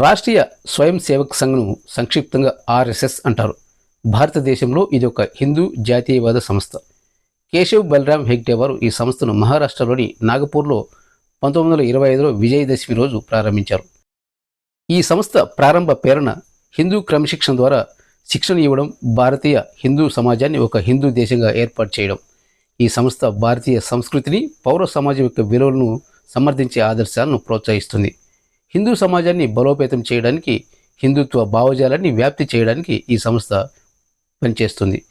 రాష్ట్రీయ స్వయం సేవక్ సంఘ్ను సంక్షిప్తంగా ఆర్ఎస్ఎస్ అంటారు. భారతదేశంలో ఇది ఒక హిందూ జాతీయవాద సంస్థ. కేశవ్ బలరాం హెగ్డే వారు ఈ సంస్థను మహారాష్ట్రలోని నాగపూర్లో పంతొమ్మిది వందల ఇరవై ఐదులో విజయదశమి రోజు ప్రారంభించారు. ఈ సంస్థ ప్రారంభ ప్రేరణ హిందూ క్రమశిక్షణ ద్వారా శిక్షణ ఇవ్వడం భారతీయ హిందూ సమాజాన్ని ఒక హిందూ దేశంగా ఏర్పాటు చేయడం. ఈ సంస్థ భారతీయ సంస్కృతిని పౌర సమాజం యొక్క విలువలను సమర్థించే ఆదర్శాలను ప్రోత్సహిస్తుంది. హిందూ సమాజాన్ని బలోపేతం చేయడానికి హిందుత్వ భావజాలాన్ని వ్యాప్తి చేయడానికి ఈ సంస్థ పనిచేస్తుంది.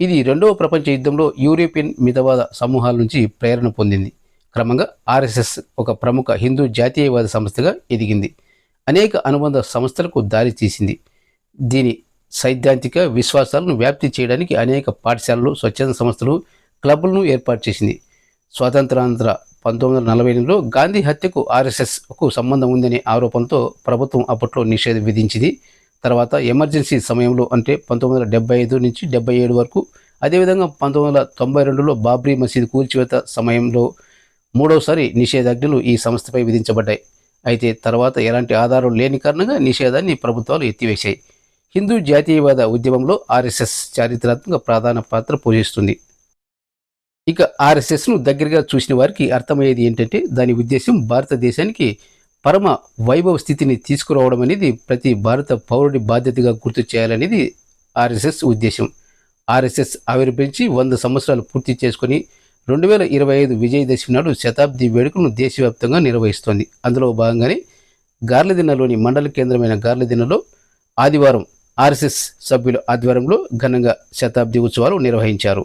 ఇది రెండవ ప్రపంచ యుద్ధంలో యూరోపియన్ మితవాద సమూహాల నుంచి ప్రేరణ పొందింది. క్రమంగా ఆర్ఎస్ఎస్ ఒక ప్రముఖ హిందూ జాతీయవాద సంస్థగా ఎదిగింది. అనేక అనుబంధ సంస్థలకు దారి తీసింది. దీని సైద్ధాంతిక విశ్వాసాలను వ్యాప్తి చేయడానికి అనేక పాఠశాలలు స్వచ్ఛంద సంస్థలు క్లబ్లను ఏర్పాటు చేసింది. స్వాతంత్రాంతర పంతొమ్మిది వందల నలభై ఎనిమిదిలో గాంధీ హత్యకు ఆర్ఎస్ఎస్కు సంబంధం ఉందనే ఆరోపణతో ప్రభుత్వం అప్పట్లో నిషేధం విధించింది. తర్వాత ఎమర్జెన్సీ సమయంలో అంటే పంతొమ్మిది వందల డెబ్బై ఐదు నుంచి డెబ్బై ఏడు వరకు అదేవిధంగా పంతొమ్మిది వందల తొంభై రెండులో బాబ్రీ మసీద్ కూల్చివేత సమయంలో మూడవసారి నిషేధాజ్ఞలు ఈ సంస్థపై విధించబడ్డాయి. అయితే తర్వాత ఎలాంటి ఆధారం లేని కారణంగా నిషేధాన్ని ప్రభుత్వాలు ఎత్తివేశాయి. హిందూ జాతీయవాద ఉద్యమంలో ఆర్ఎస్ఎస్ చారిత్రాత్మక ప్రధాన పాత్ర పోషిస్తుంది. ఇక ఆర్ఎస్ఎస్ను దగ్గరగా చూసిన వారికి అర్థమయ్యేది ఏంటంటే దాని ఉద్దేశం భారతదేశానికి పరమ వైభవ స్థితిని తీసుకురావడం అనేది ప్రతి భారత పౌరుడి బాధ్యతగా గుర్తు చేయాలనేది ఆర్ఎస్ఎస్ ఉద్దేశం ఆర్ఎస్ఎస్ ఆవిర్భించి వంద సంవత్సరాలు పూర్తి చేసుకుని రెండు వేల ఇరవై ఐదు విజయదశమి నాడు శతాబ్ది వేడుకను దేశవ్యాప్తంగా నిర్వహిస్తోంది. అందులో భాగంగానే గార్లదిన్నలోని మండల కేంద్రమైన గార్లదిన్నలో ఆదివారం ఆర్ఎస్ఎస్ సభ్యుల ఆధ్వర్యంలో ఘనంగా శతాబ్ది ఉత్సవాలు నిర్వహించారు.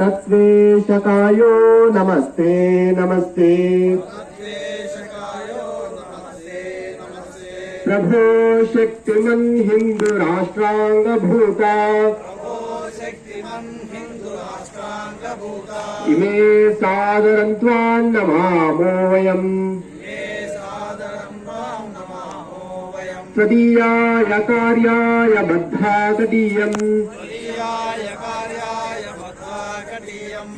तत्स्वेशकायो नमस्ते नमस्ते। प्रभो शक्तिमन् हिन्दुराष्ट्राङ्गभूता इमे सादरम् त्वाम् नमामोऽयम्। त्वदीयाय कार्याय बद्धातदीयम्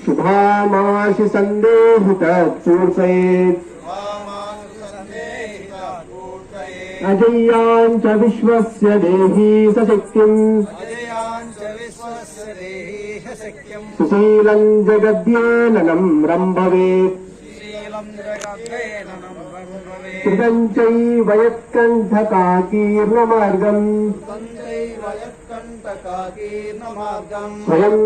శుభామాసి సందేహిత పూర్తయేత్ అజయ్యాం చ విశ్వస్య దేహీ సశక్తిం. సుశీలం జగద్యేనం రంభవేత్ కృతంచైవయత్కంఠకాకీర్ణమార్గం विश्वस्य देहि शक्यम् सुशीलम् जगद्येननम् रम्भवेत् शीलं जगद्वेदनं भवेत् कृतम् चैव यत्कण्ठकाकीर्णमार्गम् तन्त्रैव यत्कण्टकाकीर्णमार्गम् स्वयम्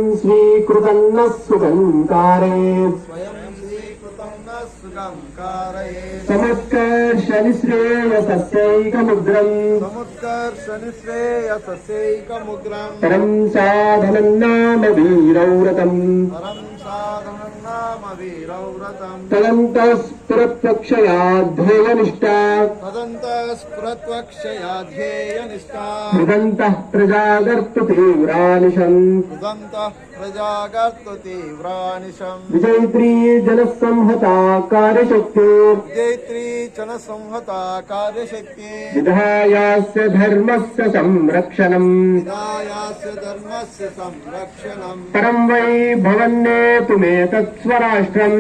स्वीकृतम् नः सुखम् कारयेत् स्वयं स्वीकृतं न सुखं कारयेत् समुत्कर्षनिःश्रेयसस्यैकमुद्रम् समुत्कर्षनिःश्रेयसस्यैकमुद्रम् परम् साधनम् नाम वीरौरतम् परं साधनं नाम वीरौ व्रतम् तदन्तः स्फुरत्वक्षयाध्ययनिष्ठा तदन्तः स्फुरत्वक्षया ध्येयनिष्ठा मृदन्तः प्रजागर्तु तीव्रानिशम् कृदन्तः प्रजागर्तु तीव्रानिशम् विजयित्री जनसंहता कार्यशक्ति जैत्री च न संहता कार्यशक्ति विधायास्य धर्मस्य संरक्षणम् विधायास्य धर्मस्य संरक्षणम् परम् वै भवन्नेतुमेतत् स्वराष्ट्रम्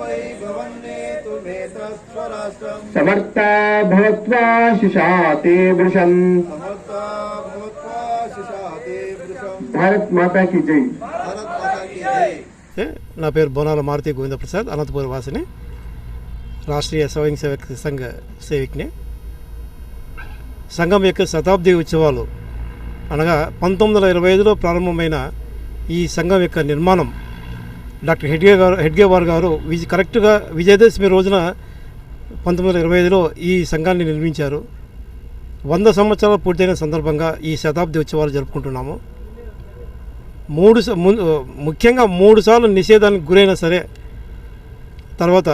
वै भवन्नेतु मेतस्वराष्ट्रम् समर्था भवत्वा शिशा ते वृषम् समर्था भूत्वा शिशाते वृषम् भारत माता की जय भारत माता की जय ఏ, నా పేరు బోనాల మారుతి గోవిందప్రసాద్ అనంతపురం వాసిని రాష్ట్రీయ స్వయం సేవక్ సంఘ సేవిక్ని సంఘం యొక్క శతాబ్ది ఉత్సవాలు అనగా పంతొమ్మిది వందల ఇరవై ఐదులో ప్రారంభమైన ఈ సంఘం యొక్క నిర్మాణం డాక్టర్ హెడ్గే గారు హెడ్గేవార్ గారు విజ కరెక్ట్గా విజయదశమి రోజున పంతొమ్మిది వందల ఇరవై ఐదులో ఈ సంఘాన్ని నిర్మించారు. వంద సంవత్సరాలు పూర్తయిన సందర్భంగా ఈ శతాబ్ది ఉత్సవాలు జరుపుకుంటున్నాము. మూడు ముఖ్యంగా మూడు సార్లు నిషేధానికి గురైనా సరే తర్వాత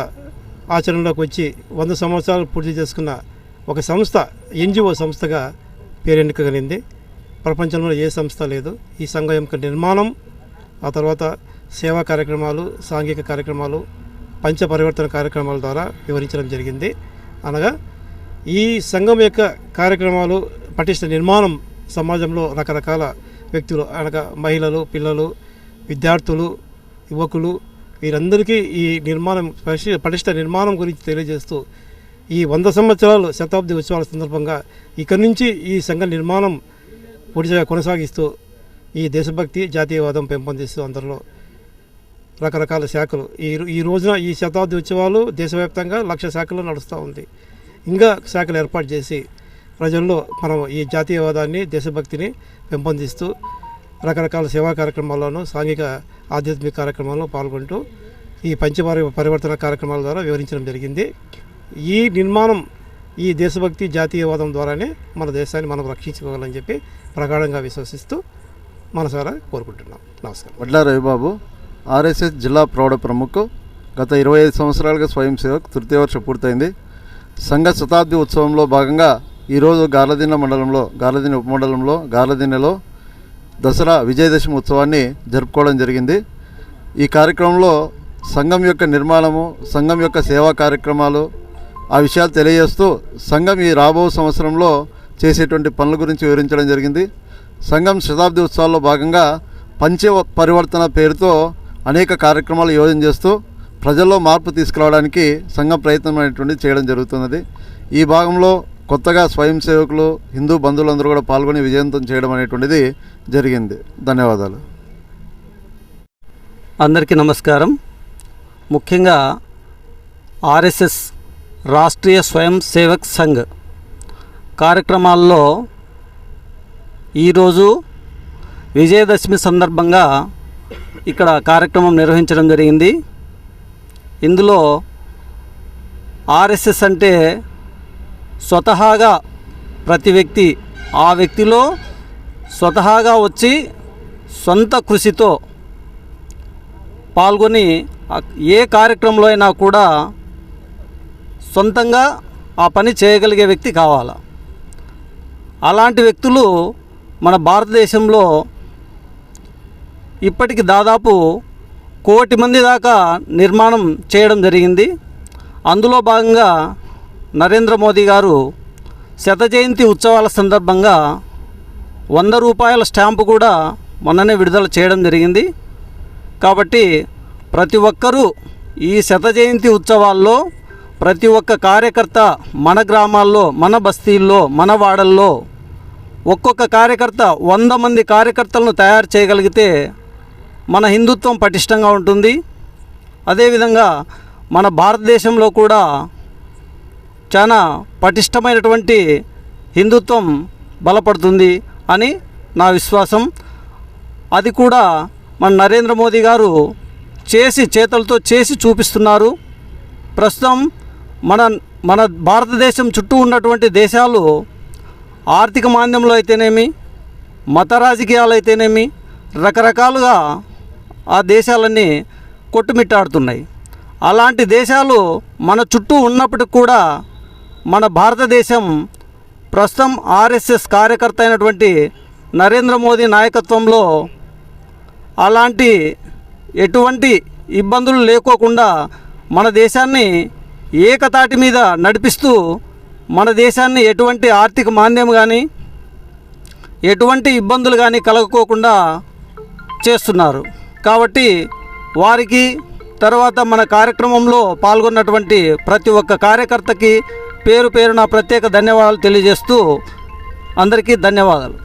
ఆచరణలోకి వచ్చి వంద సంవత్సరాలు పూర్తి చేసుకున్న ఒక సంస్థ ఎన్జిఓ సంస్థగా పేరెన్నికగలిగింది ప్రపంచంలో ఏ సంస్థ లేదు. ఈ సంఘం యొక్క నిర్మాణం ఆ తర్వాత సేవా కార్యక్రమాలు సాంఘిక కార్యక్రమాలు పంచ పరివర్తన కార్యక్రమాల ద్వారా వివరించడం జరిగింది. అనగా ఈ సంఘం యొక్క కార్యక్రమాలు పటిష్ట నిర్మాణం సమాజంలో రకరకాల వ్యక్తులు అనగా మహిళలు పిల్లలు విద్యార్థులు యువకులు వీరందరికీ ఈ నిర్మాణం పటిష్ట- పటిష్ట నిర్మాణం గురించి తెలియజేస్తూ ఈ వంద సంవత్సరాలు శతాబ్ది ఉత్సవాల సందర్భంగా ఇక్కడి నుంచి ఈ సంఘ నిర్మాణం పూర్తిగా కొనసాగిస్తూ ఈ దేశభక్తి జాతీయవాదం పెంపొందిస్తూ అందరిలో రకరకాల శాఖలు. ఈ ఈ రోజున ఈ శతాబ్ది ఉత్సవాలు దేశవ్యాప్తంగా లక్ష శాఖలు నడుస్తూ ఉంది. ఇంకా శాఖలు ఏర్పాటు చేసి ప్రజల్లో మనం ఈ జాతీయవాదాన్ని దేశభక్తిని పెంపొందిస్తూ రకరకాల సేవా కార్యక్రమాల్లోనూ సాంఘిక ఆధ్యాత్మిక కార్యక్రమాల్లో పాల్గొంటూ ఈ పంచపరి పరివర్తన కార్యక్రమాల ద్వారా వివరించడం జరిగింది. ఈ నిర్మాణం ఈ దేశభక్తి జాతీయవాదం ద్వారానే మన దేశాన్ని మనం రక్షించుకోవాలని చెప్పి ప్రగాఢంగా విశ్వసిస్తూ మనసారా కోరుకుంటున్నాం. నమస్కారం. వడ్ల రవిబాబు ఆర్ఎస్ఎస్ జిల్లా ప్రౌఢ ప్రముఖ్. గత ఇరవై ఐదు సంవత్సరాలుగా స్వయం సేవకు తృతీయ వర్షం పూర్తయింది. సంఘ శతాబ్ది ఉత్సవంలో భాగంగా ఈరోజు గాలదిన మండలంలో గార్లదిన్న ఉపమండలంలో గాలదినలో దసరా విజయదశమి ఉత్సవాన్ని జరుపుకోవడం జరిగింది. ఈ కార్యక్రమంలో సంఘం యొక్క నిర్మాణము సంఘం యొక్క సేవా కార్యక్రమాలు ఆ విషయాలు తెలియజేస్తూ సంఘం ఈ రాబో సంవత్సరంలో చేసేటువంటి పనుల గురించి వివరించడం జరిగింది. సంఘం శతాబ్ది ఉత్సవాల్లో భాగంగా పంచ పరివర్తన పేరుతో అనేక కార్యక్రమాలు యోజన చేస్తూ ప్రజల్లో మార్పు తీసుకురావడానికి సంఘం ప్రయత్నం అనేటువంటి చేయడం జరుగుతున్నది. ఈ భాగంలో కొత్తగా స్వయం సేవకులు హిందూ బంధువులందరూ కూడా పాల్గొని విజయవంతం చేయడం అనేటువంటిది జరిగింది. ధన్యవాదాలు. అందరికీ నమస్కారం. ముఖ్యంగా ఆర్ఎస్ఎస్ రాష్ట్రీయ స్వయం సేవక్ సంఘ్ కార్యక్రమాల్లో ఈరోజు విజయదశమి సందర్భంగా ఇక్కడ కార్యక్రమం నిర్వహించడం జరిగింది. ఇందులో ఆర్ఎస్ఎస్ అంటే స్వతహాగా ప్రతి వ్యక్తి ఆ వ్యక్తిలో స్వతహాగా వచ్చి సొంత కృషితో పాల్గొని ఏ కార్యక్రమంలో అయినా కూడా సొంతంగా ఆ పని చేయగలిగే వ్యక్తి కావాలి. అలాంటి వ్యక్తులు మన భారతదేశంలో ఇప్పటికి దాదాపు కోటి మంది దాకా నిర్మాణం చేయడం జరిగింది. అందులో భాగంగా నరేంద్ర మోదీ గారు శత జయంతి ఉత్సవాల సందర్భంగా వంద రూపాయల స్టాంపు కూడా మొన్ననే విడుదల చేయడం జరిగింది. కాబట్టి ప్రతి ఒక్కరూ ఈ శత జయంతి ఉత్సవాల్లో ప్రతి ఒక్క కార్యకర్త మన గ్రామాల్లో మన బస్తీల్లో మన వాడల్లో ఒక్కొక్క కార్యకర్త వంద మంది కార్యకర్తలను తయారు చేయగలిగితే మన హిందుత్వం పటిష్టంగా ఉంటుంది. అదేవిధంగా మన భారతదేశంలో కూడా చాలా పటిష్టమైనటువంటి హిందుత్వం బలపడుతుంది అని నా విశ్వాసం. అది కూడా మన నరేంద్ర మోదీ గారు చేసి చేతులతో చేసి చూపిస్తున్నారు. ప్రస్తుతం మన మన భారతదేశం చుట్టూ ఉన్నటువంటి దేశాలు ఆర్థిక మాంద్యంలో అయితేనేమి మత రాజకీయాలు అయితేనేమి రకరకాలుగా ఆ దేశాలన్నీ కొట్టుమిట్టాడుతున్నాయి. అలాంటి దేశాలు మన చుట్టూ ఉన్నప్పటికి కూడా మన భారతదేశం ప్రస్తుతం ఆర్ఎస్ఎస్ కార్యకర్త అయినటువంటి నరేంద్ర మోదీ నాయకత్వంలో అలాంటి ఎటువంటి ఇబ్బందులు లేకోకుండా మన దేశాన్ని ఏకతాటి మీద నడిపిస్తూ మన దేశాన్ని ఎటువంటి ఆర్థిక మాంద్యం కానీ ఎటువంటి ఇబ్బందులు కానీ కలగకోకుండా చేస్తున్నారు. కాబట్టి వారికి తర్వాత మన కార్యక్రమంలో పాల్గొన్నటువంటి ప్రతి ఒక్క కార్యకర్తకి పేరు పేరున ప్రత్యేక ధన్యవాదాలు తెలియజేస్తూ అందరికీ ధన్యవాదాలు.